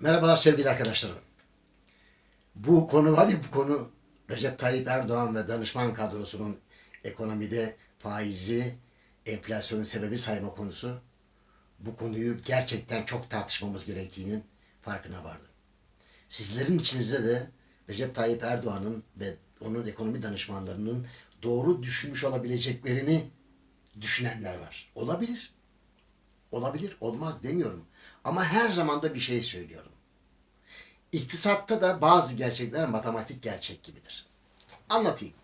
Merhabalar sevgili arkadaşlarım. Bu konu var ya bu konu Recep Tayyip Erdoğan ve danışman kadrosunun ekonomide faizi, enflasyonun sebebi sayma konusu. Bu konuyu gerçekten çok tartışmamız gerektiğinin farkına vardım. Sizlerin içinizde de Recep Tayyip Erdoğan'ın ve onun ekonomi danışmanlarının doğru düşünmüş olabileceklerini düşünenler var. Olabilir. Olabilir, olmaz demiyorum. Ama her zaman da bir şey söylüyorum. İktisatta da bazı gerçekler matematik gerçek gibidir. Anlatayım.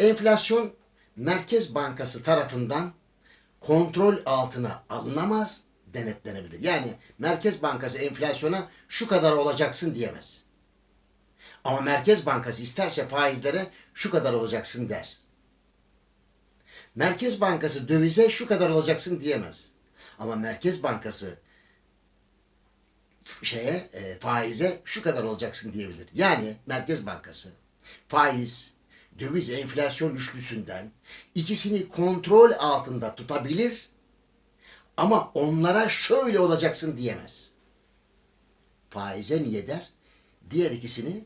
Enflasyon Merkez Bankası tarafından kontrol altına alınamaz, denetlenebilir. Yani Merkez Bankası enflasyona şu kadar olacaksın diyemez. Ama Merkez Bankası isterse faizlere şu kadar olacaksın der. Merkez Bankası dövize şu kadar olacaksın diyemez. Ama Merkez Bankası şeye e, faize şu kadar olacaksın diyebilir. Yani Merkez Bankası faiz, döviz, enflasyon üçlüsünden ikisini kontrol altında tutabilir ama onlara şöyle olacaksın diyemez. Faize niye der? Diğer ikisini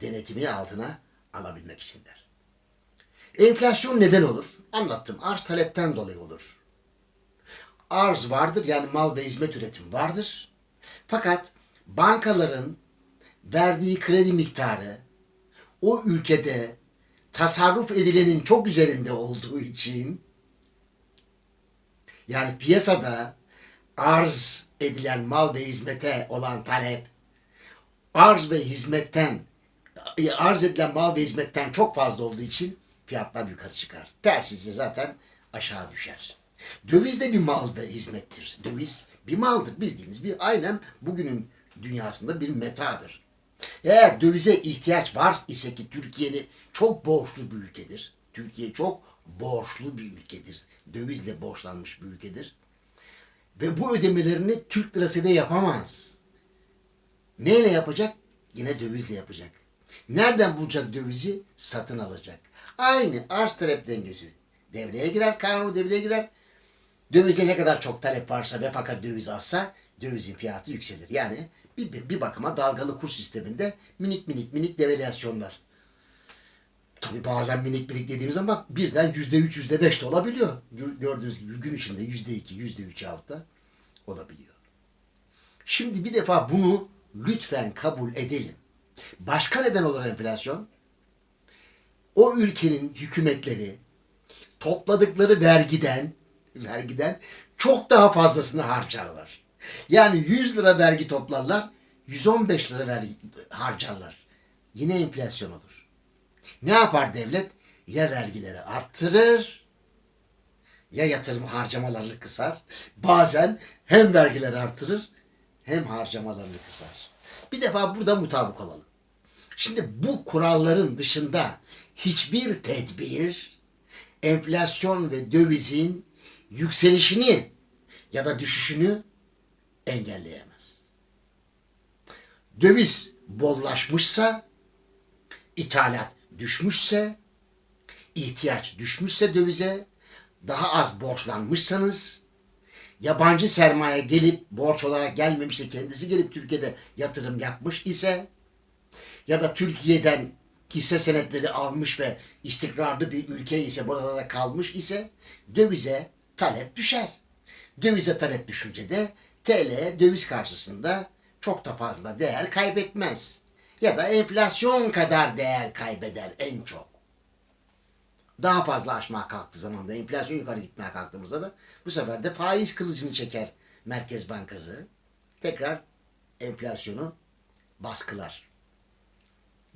denetimi altına alabilmek için der. Enflasyon neden olur? Anlattım. Arz talepten dolayı olur. Arz vardır yani mal ve hizmet üretimi vardır. Fakat bankaların verdiği kredi miktarı o ülkede tasarruf edilenin çok üzerinde olduğu için yani piyasada arz edilen mal ve hizmete olan talep arz ve hizmetten arz edilen mal ve hizmetten çok fazla olduğu için fiyatlar yukarı çıkar. Tersi ise zaten aşağı düşer. Döviz de bir mal ve hizmettir. Döviz bir maldır bildiğiniz bir aynen bugünün dünyasında bir metadır. Eğer dövize ihtiyaç var ise ki Türkiye'nin çok borçlu bir ülkedir. Türkiye çok borçlu bir ülkedir. Dövizle borçlanmış bir ülkedir. Ve bu ödemelerini Türk lirasıyla yapamaz. Neyle yapacak? Yine dövizle yapacak. Nereden bulacak dövizi? Satın alacak. Aynı arz talep dengesi devreye girer, kanun devreye girer. Dövize ne kadar çok talep varsa ve fakat döviz azsa dövizin fiyatı yükselir. Yani bir, bir, bakıma dalgalı kur sisteminde minik minik minik devalüasyonlar. Tabi bazen minik minik dediğimiz zaman birden yüzde üç, yüzde beş de olabiliyor. Gördüğünüz gibi gün içinde yüzde iki, yüzde üç da olabiliyor. Şimdi bir defa bunu lütfen kabul edelim. Başka neden olur enflasyon? O ülkenin hükümetleri topladıkları vergiden vergiden çok daha fazlasını harcarlar. Yani 100 lira vergi toplarlar, 115 lira vergi harcarlar. Yine enflasyon olur. Ne yapar devlet? Ya vergileri arttırır, ya yatırım harcamalarını kısar. Bazen hem vergileri artırır, hem harcamalarını kısar. Bir defa burada mutabık olalım. Şimdi bu kuralların dışında hiçbir tedbir enflasyon ve dövizin yükselişini ya da düşüşünü engelleyemez. Döviz bollaşmışsa, ithalat düşmüşse, ihtiyaç düşmüşse dövize, daha az borçlanmışsanız, yabancı sermaye gelip borç olarak gelmemişse kendisi gelip Türkiye'de yatırım yapmış ise ya da Türkiye'den hisse senetleri almış ve istikrarlı bir ülke ise burada da kalmış ise dövize talep düşer. Dövize talep düşünce de TL döviz karşısında çok da fazla değer kaybetmez. Ya da enflasyon kadar değer kaybeder en çok. Daha fazla aşmaya kalktığı zaman da enflasyon yukarı gitmeye kalktığımızda da bu sefer de faiz kılıcını çeker Merkez Bankası. Tekrar enflasyonu baskılar.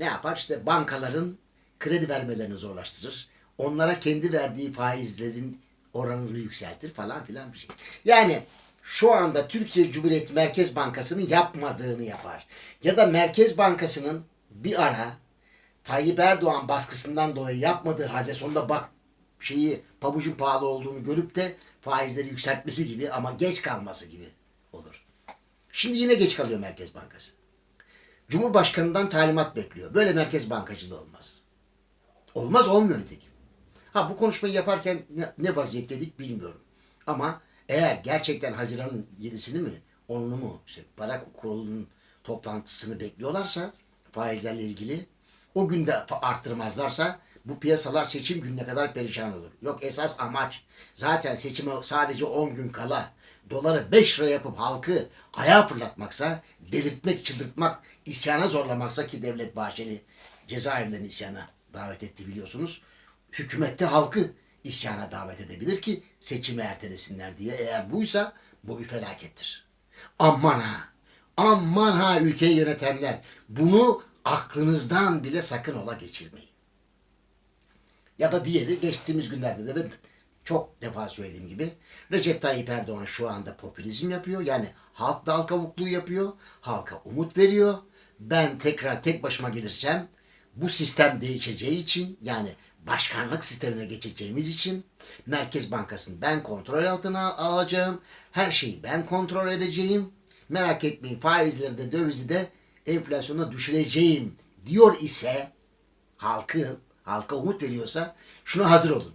Ne yapar? İşte bankaların kredi vermelerini zorlaştırır. Onlara kendi verdiği faizlerin oranını yükseltir falan filan bir şey. Yani şu anda Türkiye Cumhuriyeti Merkez Bankası'nın yapmadığını yapar. Ya da Merkez Bankası'nın bir ara Tayyip Erdoğan baskısından dolayı yapmadığı halde sonunda bak şeyi pabucun pahalı olduğunu görüp de faizleri yükseltmesi gibi ama geç kalması gibi olur. Şimdi yine geç kalıyor Merkez Bankası. Cumhurbaşkanından talimat bekliyor. Böyle merkez bankacılığı olmaz. Olmaz olmuyor nitekim. Ha bu konuşmayı yaparken ne, vaziyetteydik bilmiyorum. Ama eğer gerçekten Haziran'ın 7'sini mi onlu mu işte para kurulunun toplantısını bekliyorlarsa faizlerle ilgili o günde arttırmazlarsa bu piyasalar seçim gününe kadar perişan olur. Yok esas amaç zaten seçime sadece 10 gün kala doları 5 lira yapıp halkı ayağa fırlatmaksa, delirtmek, çıldırtmak, isyana zorlamaksa ki Devlet Bahçeli cezaevlerinin isyana davet etti biliyorsunuz. Hükümette halkı isyana davet edebilir ki seçimi ertelesinler diye. Eğer buysa bu bir felakettir. Aman ha! Aman ha ülkeyi yönetenler! Bunu aklınızdan bile sakın ola geçirmeyin. Ya da diğeri geçtiğimiz günlerde de ben çok defa söylediğim gibi Recep Tayyip Erdoğan şu anda popülizm yapıyor. Yani halk dal kavukluğu yapıyor. Halka umut veriyor. Ben tekrar tek başıma gelirsem bu sistem değişeceği için yani başkanlık sistemine geçeceğimiz için Merkez Bankası'nı ben kontrol altına alacağım. Her şeyi ben kontrol edeceğim. Merak etmeyin faizleri de dövizi de enflasyona düşüreceğim diyor ise halkı halka umut veriyorsa şuna hazır olun.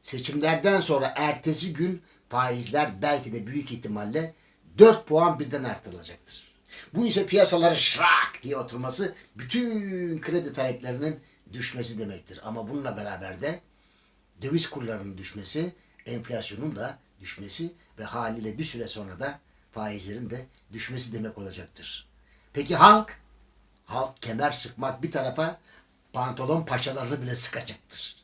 Seçimlerden sonra ertesi gün faizler belki de büyük ihtimalle 4 puan birden artırılacaktır. Bu ise piyasalara şrak diye oturması bütün kredi taleplerinin düşmesi demektir. Ama bununla beraber de döviz kurlarının düşmesi, enflasyonun da düşmesi ve haliyle bir süre sonra da faizlerin de düşmesi demek olacaktır. Peki halk? Halk kemer sıkmak bir tarafa pantolon paçalarını bile sıkacaktır.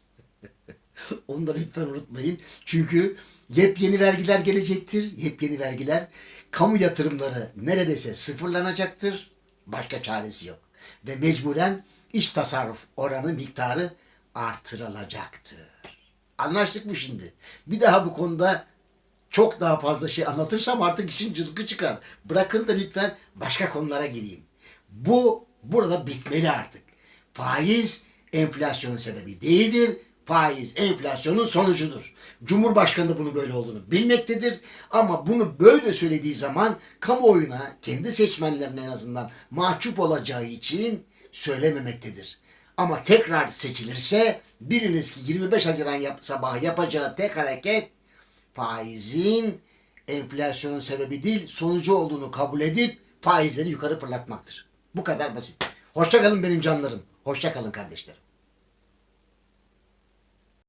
Onu da lütfen unutmayın. Çünkü yepyeni vergiler gelecektir. Yepyeni vergiler. Kamu yatırımları neredeyse sıfırlanacaktır. Başka çaresi yok. Ve mecburen iş tasarruf oranı miktarı artırılacaktır. Anlaştık mı şimdi? Bir daha bu konuda çok daha fazla şey anlatırsam artık işin cılkı çıkar. Bırakın da lütfen başka konulara gireyim. Bu burada bitmeli artık. Faiz enflasyonun sebebi değildir. Faiz enflasyonun sonucudur. Cumhurbaşkanı da bunun böyle olduğunu bilmektedir. Ama bunu böyle söylediği zaman kamuoyuna, kendi seçmenlerine en azından mahcup olacağı için söylememektedir. Ama tekrar seçilirse biriniz ki 25 Haziran yap, sabahı yapacağı tek hareket faizin enflasyonun sebebi değil sonucu olduğunu kabul edip faizleri yukarı fırlatmaktır. Bu kadar basit. Hoşça kalın benim canlarım. Hoşça kalın kardeşlerim.